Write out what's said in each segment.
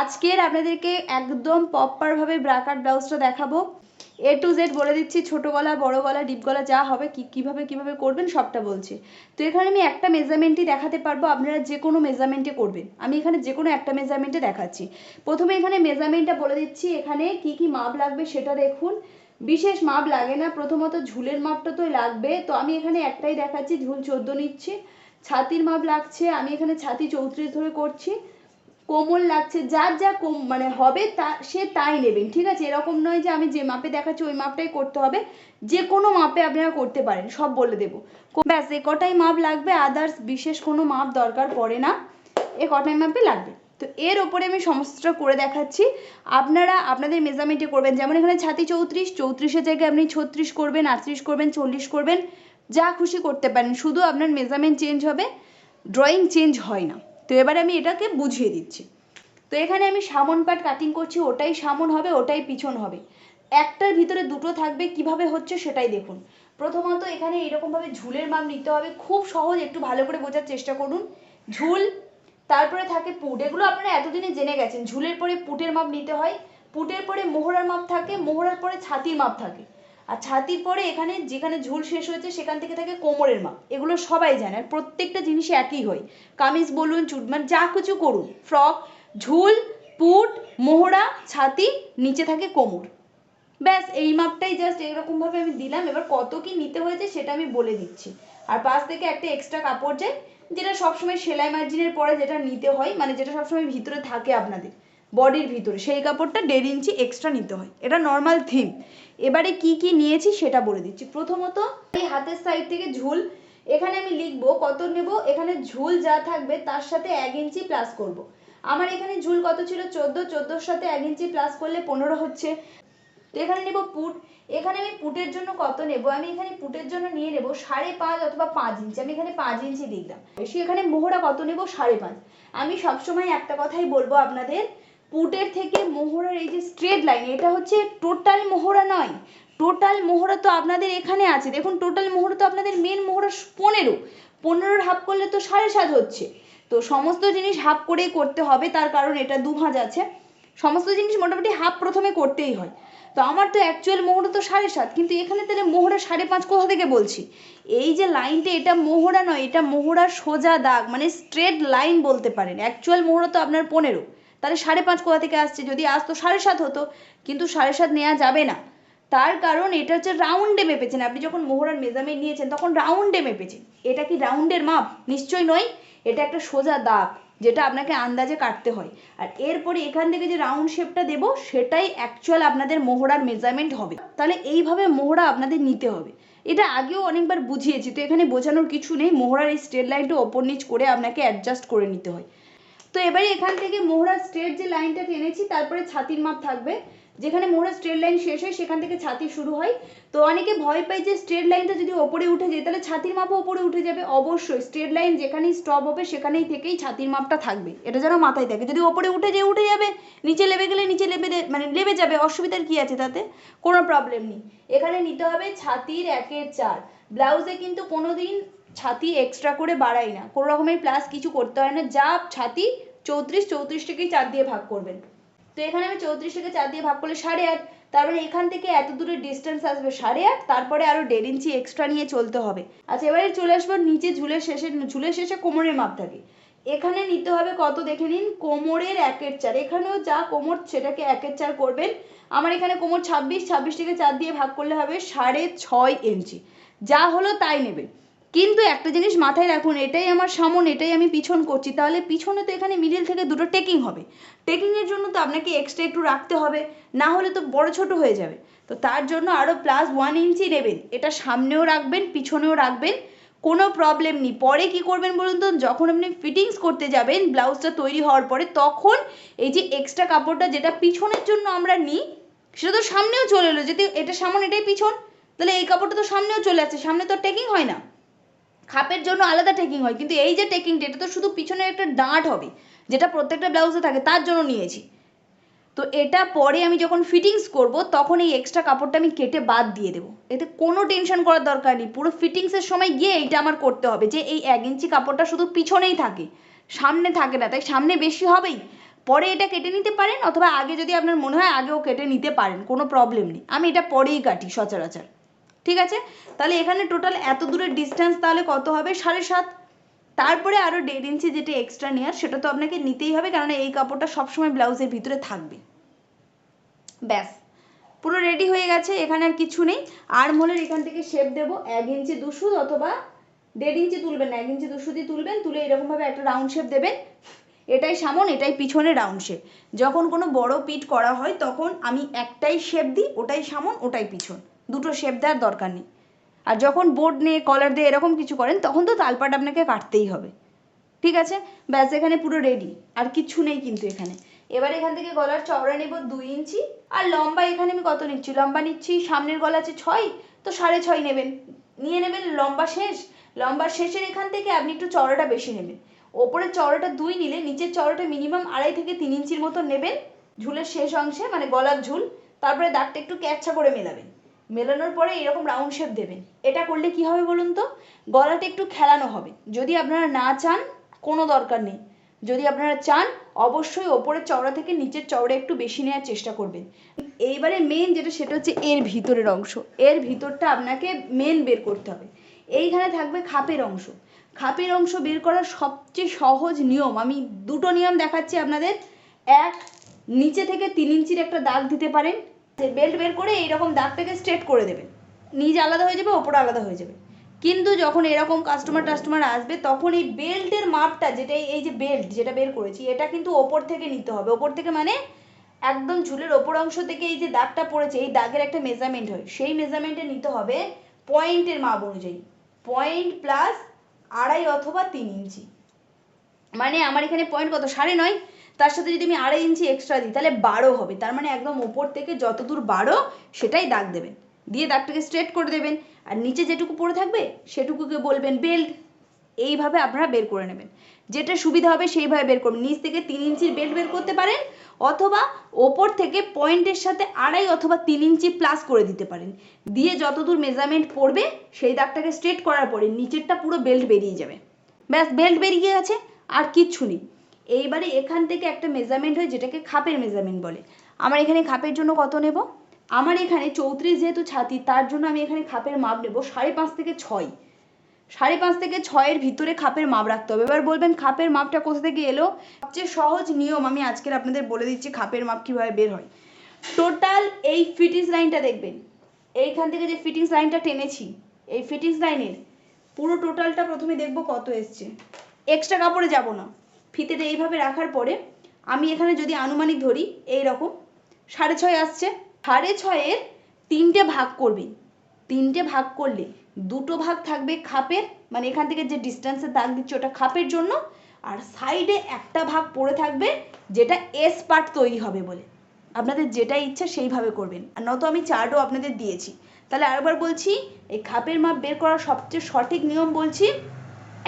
আজকের আপনাদেরকে একদম প্রপারভাবে ব্রাকার ব্লাউজটা দেখাবো। এ টু জেড বলে দিচ্ছি, ছোটো গলা, বড় গলা ডিপ গলা, যা হবে, কি, কীভাবে কীভাবে করবেন সবটা বলছি। তো এখানে আমি একটা মেজারমেন্টই দেখাতে পারব, আপনারা যে কোনো মেজারমেন্টে করবেন। আমি এখানে যে কোনো একটা মেজারমেন্টে দেখাচ্ছি। প্রথমে এখানে মেজারমেন্টটা বলে দিচ্ছি, এখানে কি কি মাপ লাগবে সেটা দেখুন। বিশেষ মাপ লাগে না, প্রথমত ঝুলের মাপটা তো লাগবে। তো আমি এখানে একটাই দেখাচ্ছি, ঝুল চোদ্দ নিচ্ছি। ছাতির মাপ লাগছে, আমি এখানে ছাতি চৌত্রিশ ধরে করছি। কোমর লাগছে, যার যা কম মানে হবে তা, সে তাই নেবেন, ঠিক আছে? এরকম নয় যে আমি যে মাপে দেখাচ্ছি, ওই মাপটাই করতে হবে। যে কোনো মাপে আপনারা করতে পারেন, সব বলে দেবো। ব্যাস, এ কটাই মাপ লাগবে, আদার্স বিশেষ কোনো মাপ দরকার পড়ে না। এ কটাই মাপে লাগবে। তো এর ওপরে আমি সমস্তটা করে দেখাচ্ছি। আপনারা, আপনাদের মেজারমেন্টে করবেন, যেমন এখানে ছাতি চৌত্রিশ, চৌত্রিশের জায়গায় আপনি ছত্রিশ করবেন, আটত্রিশ করবেন, চল্লিশ করবেন, যা খুশি করতে পারেন। শুধু আপনার মেজারমেন্ট চেঞ্জ হবে, ড্রয়িং চেঞ্জ হয় না। তো এবারে আমি এটাকে বুঝিয়ে দিচ্ছি। তো এখানে আমি সামন পাট কাটিং করছি, ওটাই সামন হবে, ওটাই পিছন হবে। একটার ভিতরে দুটো থাকবে, কীভাবে হচ্ছে সেটাই দেখুন। প্রথমত এখানে এরকমভাবে ঝুলের মাপ নিতে হবে, খুব সহজ, একটু ভালো করে বোঝার চেষ্টা করুন। ঝুল, তারপরে থাকে পুট, এগুলো আপনারা এতদিনে জেনে গেছেন। ঝুলের পরে পুটের মাপ নিতে হয়, পুটের পরে মোহরার মাপ থাকে, মোহরার পরে ছাতির মাপ থাকে। আর ছাতির পরে এখানে যেখানে ঝুল শেষ হয়েছে, সেখান থেকে থাকে কোমরের মাপ। এগুলো সবাই জানে, আর প্রত্যেকটা জিনিস একই হয়। কামিজ, বলুন চুট মানে যা কিছু করুন। ফ্রক, ঝুল পুট মোহরা, ছাতি, নিচে থাকে কোমর। ব্যাস, এই মাপটাই জাস্ট এরকমভাবে আমি দিলাম। এবার কত কি নিতে হয়েছে সেটা আমি বলে দিচ্ছি। আর পাশ থেকে একটা এক্সট্রা কাপড় যায় যেটা সবসময় সেলাই মার্জিনের পরে যেটা নিতে হয় মানে যেটা সবসময় ভিতরে থাকে আপনাদের বডির ভিতরে, সেই কাপড়টা দেড় ইঞ্চি এক্সট্রা নিতে হয়। এটা নর্মাল থিম এবারে কি কি নিয়েছি সেটা বলে দিচ্ছি। প্রথমত, এই হাতের সাইড থেকে ঝুল, এখানে আমি লিখব কত নেব, এখানে ঝুল যা থাকবে তার সাথে এক ইঞ্চি প্লাস করব। আমার এখানে ঝুল কত ছিল? চোদ্দ, চোদ্দোর সাথে এক ইঞ্চি প্লাস করলে পনেরো হচ্ছে। তো এখানে নেব পুট। এখানে আমি পুটের জন্য কত নেব? আমি এখানে পুটের জন্য নিয়ে নেব সাড়ে পাঁচ অথবা পাঁচ ইঞ্চি। আমি এখানে পাঁচ ইঞ্চি দিলাম বেশি এখানে মোহরা কত নেব? সাড়ে পাঁচ। আমি সবসময় একটা কথাই বলব আপনাদের পুটের থেকে মোহরার এই যে স্ট্রেট লাইন এটা হচ্ছে টোটাল মোহরা নয়। টোটাল মোহরা তো আপনাদের এখানে আছে। দেখুন টোটাল মোহরা তো আপনাদের মেন মোহরা পনেরো। পনেরোর হাফ করলে তো সাড়ে সাত হচ্ছে। তো সমস্ত জিনিস হাফ করেই করতে হবে, তার কারণ এটা দু ভাঁজ আছে। সমস্ত জিনিস মোটামুটি হাফ প্রথমে করতেই হয়। তো আমার তো অ্যাকচুয়াল মোহরা তো সাড়ে সাত, কিন্তু এখানে তাহলে মোহরা সাড়ে পাঁচ কোথা থেকে বলছি? এই যে লাইনটা এটা মোহরা নয়, এটা মোহরার সোজা দাগ মানে স্ট্রেট লাইন বলতে পারেন। অ্যাকচুয়াল মোহরা তো আপনার পনেরো। তাহলে সাড়ে পাঁচ কোথা থেকে আসছে? যদি আসতো সাড়ে সাত হতো, কিন্তু সাড়ে সাত নেওয়া যাবে না। তার কারণ এটা হচ্ছে রাউন্ডে মেপেছেন। আপনি যখন মোহরার মেজারমেন্ট নিয়েছেন, তখন রাউন্ডে মেপেছেন। এটা কি রাউন্ডের মাপ? নিশ্চয়ই নয়। এটা একটা সোজা দাগ, যেটা আপনাকে আন্দাজে কাটতে হয়। আর এরপরে এখান থেকে যে রাউন্ড শেপটা দেবো, সেটাই অ্যাকচুয়াল আপনাদের মোহরার মেজারমেন্ট হবে। তাহলে এইভাবে মোহরা আপনাদের নিতে হবে। এটা আগেও অনেকবার বুঝিয়েছি, তো এখানে বোঝানোর কিছু নেই। মোহরার এই স্ট্রেট লাইনটা ওপর নিচ করে আপনাকে অ্যাডজাস্ট করে নিতে হয়। তো এবারে এখান থেকে মোহরার স্ট্রেট যে লাইনটা টেনেছি, তারপরে ছাতির মাপ থাকবে। যেখানে মোহরার স্ট্রেট লাইন শেষ হয়, সেখান থেকে ছাতি শুরু হয়। তো অনেকে ভয় পায় যে স্ট্রেট লাইনটা যদি ওপরে উঠে যায়, তাহলে ছাতির মাপও ওপরে উঠে যাবে। অবশ্যই স্ট্রেট লাইন যেখানেই স্টপ হবে, সেখানেই থেকেই ছাতির মাপটা থাকবে। এটা যেন মাথায় থাকে। যদি ওপরে উঠে যায়, উঠে যাবে। নিচে লেবে গেলে নিচে লেবে মানে লেবে যাবে। অসুবিধার কি আছে তাতে? কোনো প্রবলেম নেই। এখানে নিতে হবে ছাতির একের চার। ব্লাউজে কিন্তু কোনো দিন ছাতি এক্সট্রা করে বাড়াই না। কোনো রকমের প্লাস কিছু করতে হয় না। যা ছাতি চৌত্রিশ চৌত্রিশটাকেই চার দিয়ে ভাগ করবেন। তো এখানে আমি চৌত্রিশ থেকে চার দিয়ে ভাগ করলে সাড়ে আট। তার মানে এখান থেকে এত দূরের ডিস্টেন্স আসবে সাড়ে আট, তারপরে আরও দেড় ইঞ্চি এক্সট্রা নিয়ে চলতে হবে। আচ্ছা এবারে চলে আসব নিচে ঝুলের শেষে ঝুলের শেষে কোমরের মাপ থাকে এখানে নিতে হবে কত দেখে নিন? কোমরের একের চার। এখানেও যা কোমর, সেটাকে একের চার করবেন। আমার এখানে কোমর ছাব্বিশ ছাব্বিশ থেকে চার দিয়ে ভাগ করলে হবে সাড়ে ছয় ইঞ্চি। যা হলো তাই নেবে কিন্তু একটা জিনিস মাথায় রাখুন, এটাই আমার সামন, এটাই আমি পিছন করছি। তাহলে পিছনে তো এখানে মিডিল থেকে দুটো টেকিং হবে। টেকিংয়ের জন্য তো আপনাকে এক্সট্রা একটু রাখতে হবে, না হলে তো বড় ছোট হয়ে যাবে। তো তার জন্য আরও প্লাস ওয়ান ইঞ্চি নেবেন। এটা সামনেও রাখবেন, পিছনেও রাখবেন, কোনো প্রবলেম নেই। পরে কি করবেন বলুন তো, যখন আপনি ফিটিংস করতে যাবেন ব্লাউজটা তৈরি হওয়ার পরে, তখন এই যে এক্সট্রা কাপড়টা যেটা পিছনের জন্য আমরা নিই, সেটা তো সামনেও চলে এলো। যদি এটা সামনে, এটাই পিছন, তাহলে এই কাপড়টা তো সামনেও চলে আসছে। সামনে তো টেকিং হয় না। খাপের জন্য আলাদা টেকিং হয়, কিন্তু এই যে টেকিংটা এটা তো শুধু পিছনে একটা ডাঁট হবে, যেটা প্রত্যেকটা ব্লাউজে থাকে, তার জন্য নিয়েছি। তো এটা পরে আমি যখন ফিটিংস করব, তখন এই এক্সট্রা কাপড়টা আমি কেটে বাদ দিয়ে দেবো। এতে কোনো টেনশন করার দরকার নেই, পুরো ফিটিংসের সময় গিয়ে এইটা আমার করতে হবে, যে এই এক ইঞ্চি কাপড়টা শুধু পিছনেই থাকে, সামনে থাকে না, তাই সামনে বেশি হবেই। পরে এটা কেটে নিতে পারেন, অথবা আগে যদি আপনার মনে হয় আগেও কেটে নিতে পারেন, কোনো প্রবলেম নেই। আমি এটা পরেই কাটি সচরাচর। ঠিক আছে? তাহলে এখানে টোটাল এত দূরের ডিস্টেন্স তাহলে কত হবে? সাড়ে সাত। তারপরে আরও দেড় ইঞ্চি যেটা এক্সট্রা নেওয়ার সেটা তো আপনাকে নিতেই হবে কারণ এই কাপড়টা সবসময় ব্লাউজের ভিতরে থাকবে। ব্যাস। পুরো রেডি হয়ে গেছে, এখানে আর কিছু নেই। আর্ম হোলের এখান থেকে শেপ দেবো, এক ইঞ্চি দুশুদ অথবা দেড় ইঞ্চি তুলবেন এক ইঞ্চি দুশুদি তুলবেন, তুলে এরকমভাবে একটা রাউন্ড শেপ দেবেন। এটাই সামন, এটাই পিছনে রাউন্ড শেপ যখন কোনো বড় পিট করা হয়, তখন আমি একটাই শেপ দিই, ওটাই সামন, ওটাই পিছন। দুটো শেপ দেওয়ার দরকার নেই। আর যখন বোর্ড নিয়ে কলার দিয়ে এরকম কিছু করেন, তখন তো তালপাট আপনাকে কাটতেই হবে। ঠিক আছে? ব্যাস, এখানে পুরো রেডি আর কিচ্ছু নেই কিন্তু এখানে। এবার এখান থেকে গলার চওড়া নেব দুই ইঞ্চি। আর লম্বা এখানে আমি কত নিচ্ছি? লম্বা নিচ্ছি, সামনের গলা আছে ছয়, তো সাড়ে ছয় নেবেন। নিয়ে নেবেন লম্বা শেষ। লম্বার শেষের এখান থেকে আপনি একটু চওড়াটা বেশি নেবেন। ওপরের চওড়াটা দুই নিলে নিচের চওড়াটা মিনিমাম আড়াই থেকে তিন ইঞ্চির মতো নেবেন। ঝুলের শেষ অংশে মানে গলার ঝুল। তারপরে দাগটা একটু ক্যাচ্ছা করে মেলাবেন। মেলানোর পরে এরকম রাউন্ড শেপ দেবেন। এটা করলে কি হবে বলুন তো? গলাটা একটু খেলানো হবে। যদি আপনারা না চান, কোনো দরকার নেই। যদি আপনারা চান, অবশ্যই ওপরের চওড়া থেকে নিচের চওড়া একটু বেশি নেওয়ার চেষ্টা করবেন। এইবারে মেন যেটা, সেটা হচ্ছে এর ভিতরের অংশ। এর ভিতরটা আপনাকে মেন বের করতে হবে। এইখানে থাকবে খাপের অংশ। খাপের অংশ বের করার সবচেয়ে সহজ নিয়ম, আমি দুটো নিয়ম দেখাচ্ছি আপনাদের। এক, নিচে থেকে তিন ইঞ্চির একটা দাগ দিতে পারেন। বেল্ট বের করে এইরকম দাগটাকে স্ট্রেট করে দেবেন নিচ আলাদা হয়ে যাবে, ওপর আলাদা হয়ে যাবে। কিন্তু যখন এরকম কাস্টমার টাস্টমার আসবে, তখন এই বেল্টের মাপটা যেটা এই যে বেল্ট যেটা বের করেছি, এটা কিন্তু ওপর থেকে নিতে হবে। ওপর থেকে মানে একদম ঝুলের ওপর অংশ থেকে এই যে দাগটা পড়েছে, এই দাগের একটা মেজারমেন্ট হয়। সেই মেজারমেন্টে নিতে হবে পয়েন্টের মাপ অনুযায়ী। পয়েন্ট প্লাস আড়াই অথবা তিন ইঞ্চি। মানে আমার এখানে পয়েন্ট কত? সাড়ে নয়। তার সাথে যদি আমি আড়াই ইঞ্চি এক্সট্রা দিই, তাহলে বারো হবে। তার মানে একদম ওপর থেকে যতদূর বারো, সেটাই দাগ দেবেন। দিয়ে দাগটাকে স্ট্রেট করে দেবেন। আর নিচে যেটুকু পড়ে থাকবে, সেটুকুকে বলবেন বেল্ট এইভাবে আপনারা বের করে নেবেন। যেটা সুবিধা হবে, সেইভাবে বের করবেন। নিচ থেকে তিন ইঞ্চির বেল্ট বের করতে পারেন, অথবা ওপর থেকে পয়েন্টের সাথে আড়াই অথবা তিন ইঞ্চি প্লাস করে দিতে পারেন। দিয়ে যতদূর মেজারমেন্ট পড়বে, সেই দাগটাকে স্ট্রেট করার পরে নিচেরটা পুরো বেল্ট বেরিয়ে যাবে। ব্যাস বেল্ট বেরিয়ে গেছে, আর কিচ্ছু নেই। এইবারে এখান থেকে একটা মেজারমেন্ট হয় যেটাকে খাপের মেজারমেন্ট বলে। আমার এখানে খাপের জন্য কত নেব? আমার এখানে চৌত্রিশ যেহেতু ছাতি, তার জন্য আমি এখানে খাপের মাপ নেব সাড়ে পাঁচ থেকে ছয়। সাড়ে পাঁচ থেকে ছয়ের ভিতরে খাপের মাপ রাখতে হবে। এবার বলবেন, খাপের মাপটা কোথা থেকে এলো? সবচেয়ে সহজ নিয়ম আমি আজকের আপনাদের বলে দিচ্ছি খাপের মাপ কীভাবে বের হয়। টোটাল এই ফিটিংস লাইনটা দেখবেন। এইখান থেকে যে ফিটিংস লাইনটা টেনেছি, এই ফিটিংস লাইনের পুরো টোটালটা প্রথমে দেখব কত এসছে। এক্সট্রা কাপড়ে যাব না। ফিতেটা এইভাবে রাখার পরে আমি এখানে যদি আনুমানিক ধরি, এই রকম, সাড়ে ছয় আসছে। সাড়ে ছয়ের তিনটে ভাগ করবেন তিনটে ভাগ করলে দুটো ভাগ থাকবে খাপের মানে এখান থেকে যে ডিস্টেন্সে দাগ দিচ্ছে ওটা খাপের জন্য, আর সাইডে একটা ভাগ পড়ে থাকবে যেটা এস পার্ট তৈরি হবে বলে। আপনাদের যেটা ইচ্ছা সেইভাবে করবেন। আর নয়তো আমি চার্টও আপনাদের দিয়েছি। তাহলে আরেকবার বলছি, এই খাপের মাপ বের করার সবচেয়ে সঠিক নিয়ম বলছি,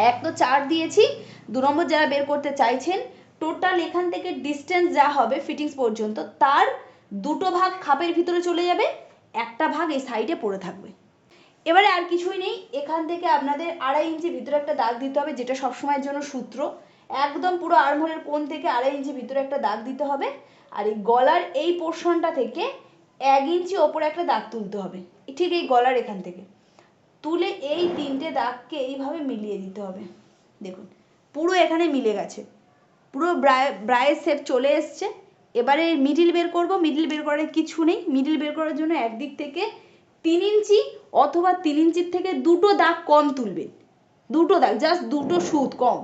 এক তো চার্ট দিয়েছি দু নম্বর যারা বের করতে চাইছেন টোটাল এখান থেকে ডিস্টেন্স যা হবে ফিটিংস পর্যন্ত, তার দুটো ভাগ খাপের ভিতরে চলে যাবে, একটা ভাগ এই সাইডে পড়ে থাকবে। এবারে আর কিছুই নেই, এখান থেকে আপনাদের আড়াই ইঞ্চি ভিতরে একটা দাগ দিতে হবে, যেটা সবসময়ের জন্য সূত্র। একদম পুরো আর্মহোলের কোণ থেকে আড়াই ইঞ্চি ভিতরে একটা দাগ দিতে হবে, আর এই গলার এই পোর্শনটা থেকে এক ইঞ্চি ওপরে একটা দাগ তুলতে হবে। ঠিক এই গলার এখান থেকে। তুলে এই তিনটে দাগকে এইভাবে মিলিয়ে দিতে হবে। দেখুন পুরো এখানে মিলে গেছে। পুরো ব্রায়ের শেপ চলে এসছে। এবারে মিডিল বের করব। মিডিল বের করার কিছু নেই। মিডিল বের করার জন্য একদিক থেকে তিন ইঞ্চি অথবা তিন ইঞ্চির থেকে দুটো দাগ কম তুলবেন। দুটো দাগ জাস্ট দুটো সুদ কম।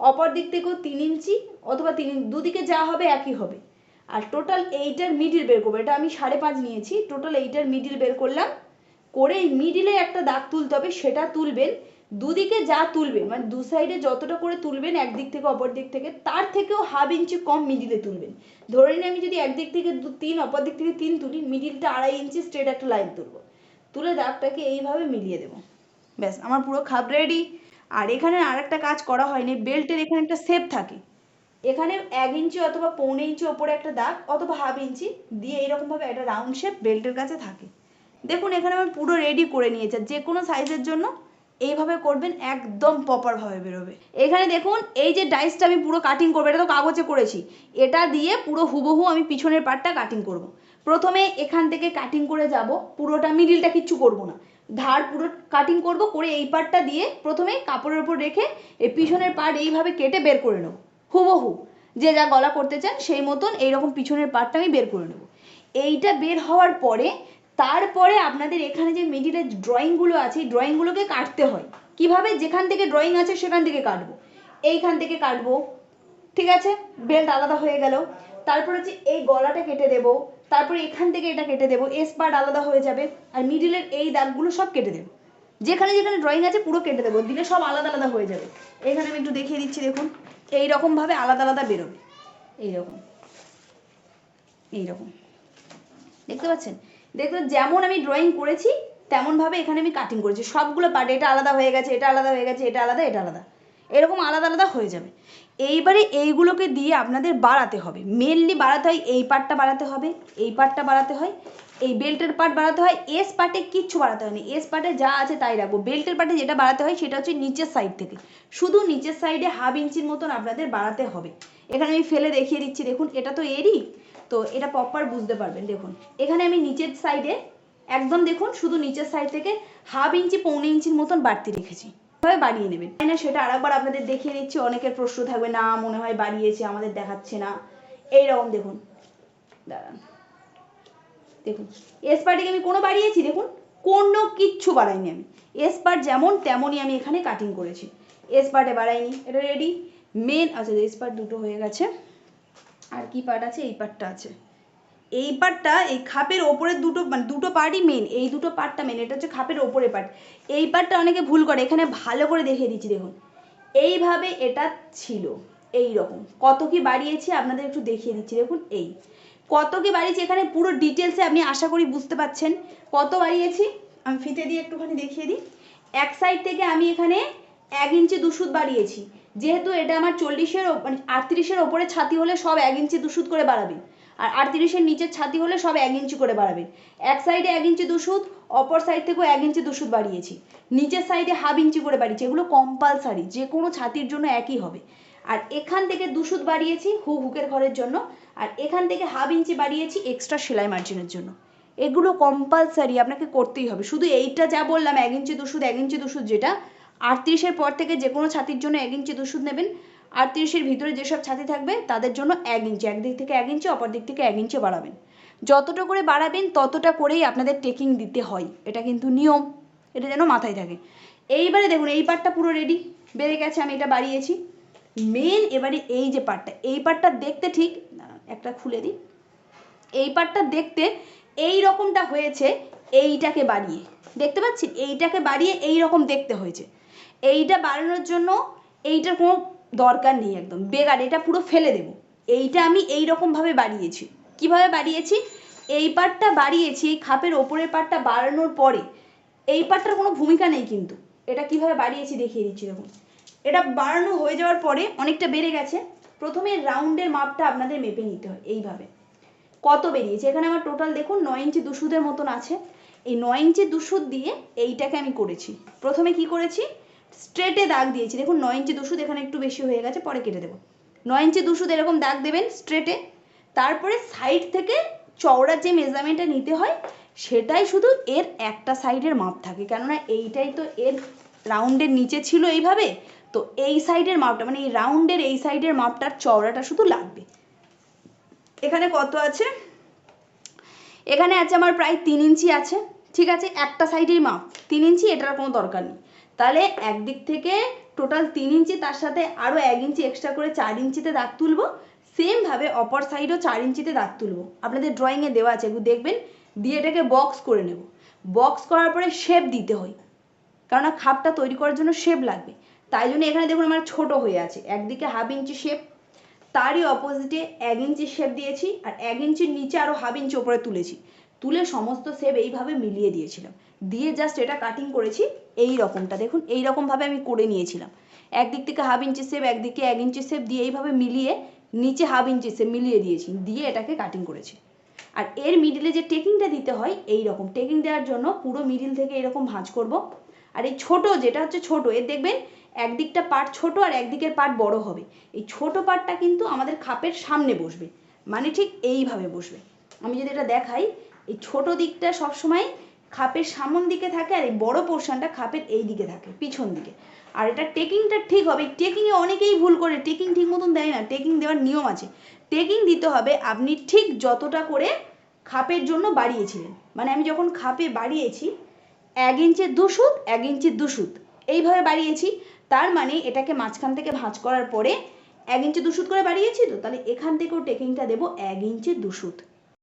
অপর দিক থেকেও তিন ইঞ্চি অথবা তিন দুদিকে যা হবে একই হবে। আর টোটাল এইটার মিডিল বের করব। এটা আমি সাড়ে পাঁচ নিয়েছি। টোটাল এইটার মিডিল বের করলাম। করে মিডিলে একটা দাগ তুলতে হবে। সেটা তুলবেন। দুদিকে যা তুলবেন মানে দু সাইডে যতটা করে তুলবেন একদিক থেকে অপর দিক থেকে, তার থেকেও হাফ ইঞ্চি কম মিডিলে তুলবেন। ধরে নিন আমি যদি একদিক থেকে দু তিন, অপর দিক থেকে তিন তুলি, মিডিলটা আড়াই ইঞ্চি স্ট্রেট একটা লাইন তুলবো। তুলে দাগটাকে এইভাবে মিলিয়ে দেবো। ব্যাস, আমার পুরো খাপ রেডি আর এখানে আর একটা কাজ করা হয়নি বেল্টের এখানে একটা শেপ থাকে। এখানে এক ইঞ্চি অথবা পৌনে ইঞ্চি ওপরে একটা দাগ অথবা হাফ ইঞ্চি দিয়ে এরকমভাবে একটা রাউন্ড শেপ বেল্টের কাছে থাকে। দেখুন, এখানে আমি পুরো রেডি করে নিয়েছি। যে কোনো সাইজের জন্য এইভাবে করবেন, একদম প্রপার ভাবে বেরোবে। এখানে দেখুন, এই যে ডাইসটা আমি পুরো কাটিং করব, এটা তো কাগজে করেছি। এটা দিয়ে পুরো হুবহু আমি পিছনের পার্টটা কাটিং করব। প্রথমে এখান থেকে কাটিং করে যাব, পুরোটা মিডিলটা কিচ্ছু করব না। ধার পুরো কাটিং করব, করে এই পার্টটা দিয়ে প্রথমে কাপড়ের উপর রেখে এই পিছনের পার্ট এইভাবে কেটে বের করে নেব। হুবহু। যে যা গলা করতে চান, সেই মতন এইরকম পিছনের পার্টটা আমি বের করে নেব। এইটা বের হওয়ার পরে তারপরে আপনাদের এখানে যে মিডিলের ড্রয়িংগুলো আছে ড্রয়িংগুলোকে কাটতে হয়। কীভাবে? যেখান থেকে ড্রয়িং আছে, সেখান থেকে কাটবো। এইখান থেকে কাটবো। ঠিক আছে? বেল্ট আলাদা হয়ে গেল। তারপর হচ্ছে এই গলাটা কেটে দেব। তারপরে এখান থেকে এটা কেটে দেবো। এস পার্ট আলাদা হয়ে যাবে। আর মিডিলের এই দাগগুলো সব কেটে দেবো। যেখানে যেখানে ড্রয়িং আছে, পুরো কেটে দেবো। দিলে সব আলাদা আলাদা হয়ে যাবে। এখানে আমি একটু দেখিয়ে দিচ্ছি, দেখুন। এই ভাবে আলাদা আলাদা বেরোবে। এইরকম। এইরকম। দেখতে পাচ্ছেন? দেখুন, যেমন আমি ড্রয়িং করেছি, তেমনভাবে এখানে আমি কাটিং করেছি। সবগুলো পার্ট এটা আলাদা হয়ে গেছে, এটা আলাদা হয়ে গেছে, এটা আলাদা এটা আলাদা। এরকম আলাদা আলাদা হয়ে যাবে। এইবারে এইগুলোকে দিয়ে আপনাদের বাড়াতে হবে। মেনলি বাড়াতে হয়, এই পার্টটা বাড়াতে হবে, এই পার্টটা বাড়াতে হয়, এই বেল্টের পার্ট বাড়াতে হয় এস পার্টে কিচ্ছু বাড়াতে হয়নি। এস পার্টে যা আছে তাই রাখব। বেল্টের পার্টে যেটা বাড়াতে হয়, সেটা হচ্ছে নিচের সাইড থেকে। শুধু নিচের সাইডে হাফ ইঞ্চির মতন আপনাদের বাড়াতে হবে। এখানে আমি ফেলে দেখিয়ে দিচ্ছি। দেখুন, এটা তো এরই। তো এটা প্রপার বুঝতে পারবেন, দেখুন। এখানে আমি নিচের সাইডে একদম দেখুন, শুধু নিচের সাইড থেকে হাফ ইঞ্চি, পৌনে ইঞ্চির মতন বাড়তি রেখেছি। ভাবে বাড়িয়ে নেবেন। তাই না সেটা আরেকবার আপনাদের দেখিয়ে দিচ্ছি, অনেকের প্রশ্ন থাকবে, না, মনে হয় বাড়িয়েছে, আমাদের দেখাচ্ছে না। এইরকম দেখুন। দাঁড়ান। দেখুন এস পার্টিকে আমি কোনো বাড়িয়েছি? দেখুন, কোনো কিচ্ছু বাড়াইনি আমি। এস পার্ট যেমন তেমনই আমি এখানে কাটিং করেছি। এস পার্টে বাড়াইনি। এটা রেডি মেন আচ্ছা এস পার্ট দুটো হয়ে গেছে। আর কি পার্ট আছে? এই পার্টটা আছে। এই পার্টটা এই খাপের ওপরের দুটো মানে দুটো পার্টই মেন এই দুটো পার্টটা মেন এটা হচ্ছে খাপের ওপরের পার্ট এই পার্টটা অনেকে ভুল করে, এখানে ভালো করে দেখিয়ে দিচ্ছি, দেখুন। এইভাবে এটা ছিল এই রকম কত কি বাড়িয়েছি আপনাদের একটু দেখিয়ে দিচ্ছি, দেখুন, এই। কত কি বাড়িয়েছি, এখানে পুরো ডিটেলসে আপনি আশা করি বুঝতে পাচ্ছেন। কত বাড়িয়েছি? আমি ফিতে দিয়ে একটুখানি দেখিয়ে দিই। এক সাইড থেকে আমি এখানে এক ইঞ্চি দুশুদ বাড়িয়েছি। যেহেতু এটা আমার চল্লিশের মানে আটত্রিশের ওপরে ছাতি হলে সব এক ইঞ্চি দুশুদ করে বাড়াবে। আর আটত্রিশের নিচের ছাতি হলে সব এক ইঞ্চি করে বাড়াবেন এক সাইডে এক ইঞ্চি দুশুদ অপর সাইড থেকেও এক ইঞ্চি দুশুদ বাড়িয়েছি। নিচের সাইডে হাফ ইঞ্চি করে বাড়িয়েছি। এগুলো কম্পালসারি যে কোনো ছাতির জন্য একই হবে। আর এখান থেকে দুশুদ বাড়িয়েছি হু হুকের ঘরের জন্য। আর এখান থেকে হাফ ইঞ্চি বাড়িয়েছি এক্সট্রা সেলাই মার্জিনের জন্য। এগুলো কম্পালসারি আপনাকে করতেই হবে। শুধু এইটা যা বললাম, এক ইঞ্চি দুশুদ এক ইঞ্চি দুশুদ যেটা আটত্রিশের পর থেকে যে কোনো ছাতির জন্য এক ইঞ্চি দুশুদ নেবেন। আটত্রিশের ভিতরে যেসব ছাতি থাকবে, তাদের জন্য এক ইঞ্চি, একদিক থেকে এক ইঞ্চি, অপর দিক থেকে এক ইঞ্চি বাড়াবেন। যতটা করে বাড়াবেন, ততটা করেই আপনাদের টেকিং দিতে হয়। এটা কিন্তু নিয়ম, এটা যেন মাথায় থাকে। এইবারে দেখুন, এই পার্টটা পুরো রেডি বেড়ে গেছে, আমি এটা বাড়িয়েছি। মেন এবারে এই যে পার্টটা এই পার্টটা দেখতে ঠিক একটা খুলে দিই। এই পার্টটা দেখতে এই রকমটা হয়েছে, এইটাকে বাড়িয়ে। দেখতে পাচ্ছেন? এইটাকে বাড়িয়ে এই রকম দেখতে হয়েছে। এইটা বাড়ানোর জন্য এইটার কোনো দরকার নেই একদম। বেকার, এটা পুরো ফেলে দেব। এইটা আমি এই রকমভাবে বাড়িয়েছি। কীভাবে বাড়িয়েছি? এই পার্টটা বাড়িয়েছি, এই খাপের ওপরের পার্টটা বাড়ানোর পরে। এই পার্টটার কোনো ভূমিকা নেই কিন্তু। এটা কীভাবে বাড়িয়েছি দেখিয়ে দিচ্ছি দেখুন। এটা বাড়ানো হয়ে যাওয়ার পরে অনেকটা বেড়ে গেছে। প্রথমে রাউন্ডের মাপটা আপনাদের মেপে নিতে হয় এইভাবে। কত বেরিয়েছে? এখানে আমার টোটাল দেখুন, নয় ইঞ্চি দুশুদের মতন আছে। এই নয় ইঞ্চি দুশুদ দিয়ে এইটাকে আমি করেছি। প্রথমে কি করেছি? স্ট্রেটে দাগ দিয়েছি। দেখুন, নয় ইঞ্চি দুশুদ এখানে একটু বেশি হয়ে গেছে, পরে কেটে দেবো। নয় ইঞ্চি দুশুদ এরকম দাগ দেবেন স্ট্রেটে তারপরে সাইড থেকে চওড়ার যে মেজারমেন্টটা নিতে হয়, সেটাই শুধু এর একটা সাইডের মাপ থাকে। কেননা এইটাই তো এর রাউন্ডের নিচে ছিল এইভাবে। তো এই সাইডের মাপটা মানে এই রাউন্ডের এই সাইডের মাপটার চওড়াটা শুধু লাগবে। এখানে কত আছে? এখানে আছে আমার প্রায় তিন ইঞ্চি আছে, ঠিক আছে? একটা সাইডের মাপ, তিন ইঞ্চি, এটার কোনো দরকার নেই। তাহলে একদিক থেকে টোটাল তিন ইঞ্চি, তার সাথে আরও এক ইঞ্চি এক্সট্রা করে চার ইঞ্চিতে দাগ তুলবো। সেমভাবে অপর সাইডও চার ইঞ্চিতে দাগ তুলবো। আপনাদের ড্রয়িংয়ে দেওয়া আছে এগুলো দেখবেন। দিয়ে এটাকে বক্স করে নেব। বক্স করার পরে শেপ দিতে হয়। কেননা খাপটা তৈরি করার জন্য শেপ লাগবে। তাই জন্য এখানে দেখুন আমার ছোট হয়ে আছে। একদিকে হাফ ইঞ্চি শেপ তারই অপোজিটে এক ইঞ্চি শেপ দিয়েছি আর এক ইঞ্চির নিচে আরও হাফ ইঞ্চি ওপরে তুলেছি। তুলে সমস্ত শেপ এইভাবে মিলিয়ে দিয়েছিলাম। দিয়ে জাস্ট এটা কাটিং করেছি এই রকমটা। দেখুন, এই রকমভাবে আমি করে নিয়েছিলাম। একদিক থেকে হাফ ইঞ্চি শেপ একদিকে এক ইঞ্চি শেপ দিয়ে এইভাবে মিলিয়ে নিচে হাফ ইঞ্চি শেপ মিলিয়ে দিয়েছি। দিয়ে এটাকে কাটিং করেছি। আর এর মিডিলে যে টেকিংটা দিতে হয়, এই রকম। টেকিং দেওয়ার জন্য পুরো মিডিল থেকে এরকম ভাঁজ করব। আর এই ছোট যেটা হচ্ছে ছোট, এর দেখবেন একদিকটা পার্ট ছোট আর একদিকের পার্ট বড় হবে। এই ছোট পার্টটা কিন্তু আমাদের খাপের সামনে বসবে মানে ঠিক এইভাবে বসবে। আমি যদি এটা দেখাই, এই ছোট দিকটা সবসময় খাপের সামন দিকে থাকে আর এই বড় পোর্শনটা খাপের এই দিকে থাকে, পিছন দিকে। আর এটা টেকিংটা ঠিক হবে টেকিংয়ে অনেকেই ভুল করে টেকিং ঠিক মতন দেয় না টেকিং দেওয়ার নিয়ম আছে। টেকিং দিতে হবে, আপনি ঠিক যতটা করে খাপের জন্য বাড়িয়েছিলেন। মানে আমি যখন খাপে বাড়িয়েছি এক ইঞ্চির দু সুত এক ইঞ্চির দু সুত এইভাবে বাড়িয়েছি। তার মানে এটাকে মাঝখান থেকে ভাঁজ করার পরে এক ইঞ্চি দু সুত করে বাড়িয়েছি তো? তাহলে এখান থেকেও টেকিংটা দেবো এক ইঞ্চি দু সুত